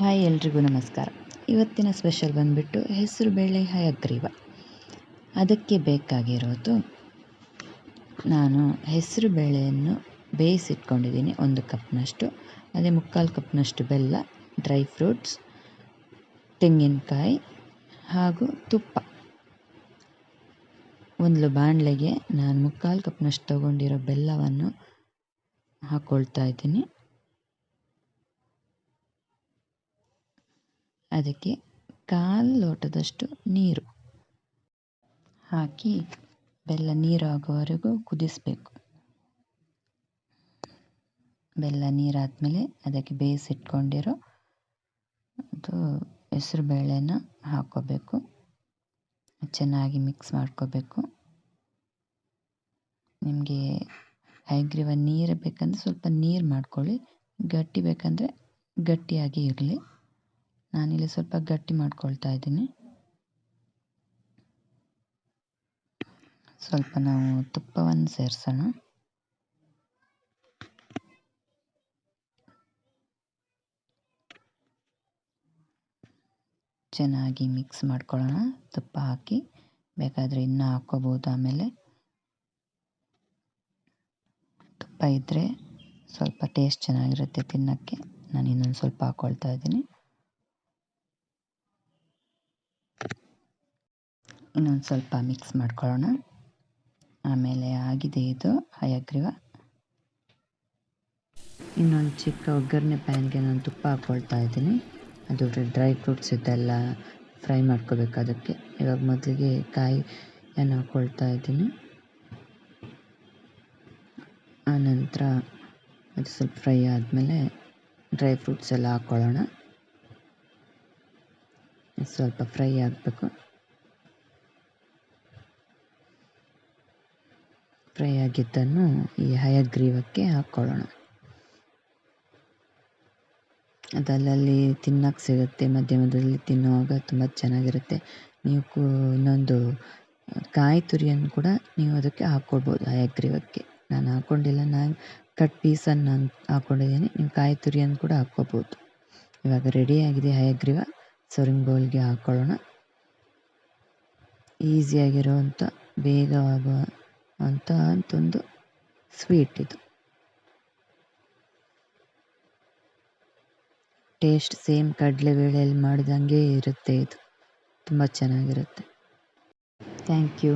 Hi ಎಲ್ರಿಗೂ ನಮಸ್ಕಾರ. ಇವತ್ತಿನ ಸ್ಪೆಷಲ್ ಬಂದುಬಿಟ್ಟು ಹೆಸರು ಬೇಳೆ ಹಯಗ್ರೀವ ಅದಕ್ಕೆ ಬೇಕಾಗಿರೋದು ನಾನು ಹೆಸರು ಬೇಳೆಯನ್ನು ಬೇಯಿಸಿಟ್ಕೊಂಡಿದ್ದೀನಿ ಒಂದು ಕಪ್ನಷ್ಟು, ಅದೇ ಮುಕ್ಕಾಲು ಕಪ್ನಷ್ಟು ಬೆಲ್ಲ, ಡ್ರೈ ಫ್ರೂಟ್ಸ್, ತೆಂಗಿನಕಾಯಿ ಹಾಗೂ ತುಪ್ಪ. ಒಂದು ಬಾಣಲೆಗೆ ನಾನು ಮುಕ್ಕಾಲು ಕಪ್ನಷ್ಟು ತೊಗೊಂಡಿರೋ ಬೆಲ್ಲವನ್ನು ಹಾಕ್ಕೊಳ್ತಾ ಇದ್ದೀನಿ. ಅದಕ್ಕೆ ಕಾಲು ಲೋಟದಷ್ಟು ನೀರು ಹಾಕಿ ಬೆಲ್ಲ ನೀರಾಗುವವರೆಗೂ ಕುದಿಸಬೇಕು. ಬೆಲ್ಲ ನೀರಾದಮೇಲೆ ಅದಕ್ಕೆ ಬೇಯಿಸಿಟ್ಕೊಂಡಿರೋ ಅದು ಹೆಸ್ರು ಬೇಳೆನ ಹಾಕ್ಕೋಬೇಕು. ಚೆನ್ನಾಗಿ ಮಿಕ್ಸ್ ಮಾಡ್ಕೋಬೇಕು. ನಿಮಗೆ ಹೈಗ್ರೀವ ನೀರು ಬೇಕಂದರೆ ಸ್ವಲ್ಪ ನೀರು ಮಾಡ್ಕೊಳ್ಳಿ. ಗಟ್ಟಿ ಬೇಕಂದರೆ ಗಟ್ಟಿಯಾಗಿ ಇರಲಿ. ನಾನಿಲ್ಲಿ ಸ್ವಲ್ಪ ಗಟ್ಟಿ ಮಾಡ್ಕೊಳ್ತಾ ಇದ್ದೀನಿ. ಸ್ವಲ್ಪ ನಾವು ತುಪ್ಪವನ್ನು ಸೇರಿಸೋಣ. ಚೆನ್ನಾಗಿ ಮಿಕ್ಸ್ ಮಾಡ್ಕೊಳ್ಳೋಣ. ತುಪ್ಪ ಹಾಕಿ ಬೇಕಾದರೆ ಇನ್ನೂ ಹಾಕ್ಕೋಬೋದು ಆಮೇಲೆ. ತುಪ್ಪ ಇದ್ದರೆ ಸ್ವಲ್ಪ ಟೇಸ್ಟ್ ಚೆನ್ನಾಗಿರುತ್ತೆ ತಿನ್ನೋಕ್ಕೆ. ನಾನು ಇನ್ನೊಂದು ಸ್ವಲ್ಪ ಹಾಕ್ಕೊಳ್ತಾ ಇದ್ದೀನಿ. ಇನ್ನೊಂದು ಸ್ವಲ್ಪ ಮಿಕ್ಸ್ ಮಾಡ್ಕೊಳ್ಳೋಣ. ಆಮೇಲೆ ಆಗಿದೆ ಇದು ಹಯಗ್ರೀವ ಇನ್ನೊಂದು ಚಿಕ್ಕ ಒಗ್ಗರಣೆ ಪ್ಯಾನ್ಗೆ ನಾನು ತುಪ್ಪ ಹಾಕ್ಕೊಳ್ತಾ ಇದ್ದೀನಿ. ಅದು ಡ್ರೈ ಫ್ರೂಟ್ಸ್ ಇದೆಲ್ಲ ಫ್ರೈ ಮಾಡ್ಕೋಬೇಕು ಅದಕ್ಕೆ. ಇವಾಗ ಮೊದಲಿಗೆ ಕಾಯಿ ಏನು ಹಾಕ್ಕೊಳ್ತಾ ಇದ್ದೀನಿ ಆನಂತರ ಅದು ಸ್ವಲ್ಪ ಫ್ರೈ ಆದಮೇಲೆ ಡ್ರೈ ಫ್ರೂಟ್ಸ್ ಎಲ್ಲ ಹಾಕ್ಕೊಳ್ಳೋಣ ಸ್ವಲ್ಪ ಫ್ರೈ ಆಗಬೇಕು. ಫ್ರೈ ಆಗಿದ್ದನ್ನು ಈ ಹಯಗ್ರೀವಕ್ಕೆ ಹಾಕ್ಕೊಳ್ಳೋಣ ಅದಲ್ಲಲ್ಲಿ ತಿನ್ನಕ್ಕೆ ಸಿಗುತ್ತೆ ಮಧ್ಯ ಮಧ್ಯದಲ್ಲಿ ತಿನ್ನುವಾಗ ತುಂಬ ಚೆನ್ನಾಗಿರುತ್ತೆ. ನೀವು ಇನ್ನೊಂದು ಕಾಯಿ ತುರಿಯನ್ನು ಕೂಡ ನೀವು ಅದಕ್ಕೆ ಹಾಕ್ಕೊಳ್ಬೋದು ಹಯಗ್ರೀವಕ್ಕೆ. ನಾನು ಹಾಕ್ಕೊಂಡಿಲ್ಲ ನಾನು ಕಟ್ ಪೀಸನ್ನು ನಾನು ಹಾಕ್ಕೊಂಡಿದ್ದೀನಿ ನೀವು ಕಾಯಿ ತುರಿಯನ್ನು ಕೂಡ ಹಾಕ್ಕೋಬೋದು ಇವಾಗ ರೆಡಿಯಾಗಿದೆ ಹಯಗ್ರೀವ ಸರ್ವಿಂಗ್ ಬೌಲ್ಗೆ ಹಾಕ್ಕೊಳ್ಳೋಣ ಈಸಿಯಾಗಿರೋವಂಥ ಬೇಗವಾಗುವ ಅಂತ ಅಂತೊಂದು ಸ್ವೀಟ್ ಇದು. ಟೇಸ್ಟ್ ಸೇಮ್ ಕಡಲೆಬೇಳೆಯಲ್ಲಿ ಮಾಡಿದಂಗೆ ಇರುತ್ತೆ ಇದು. ತುಂಬ ಚೆನ್ನಾಗಿರುತ್ತೆ. Thank you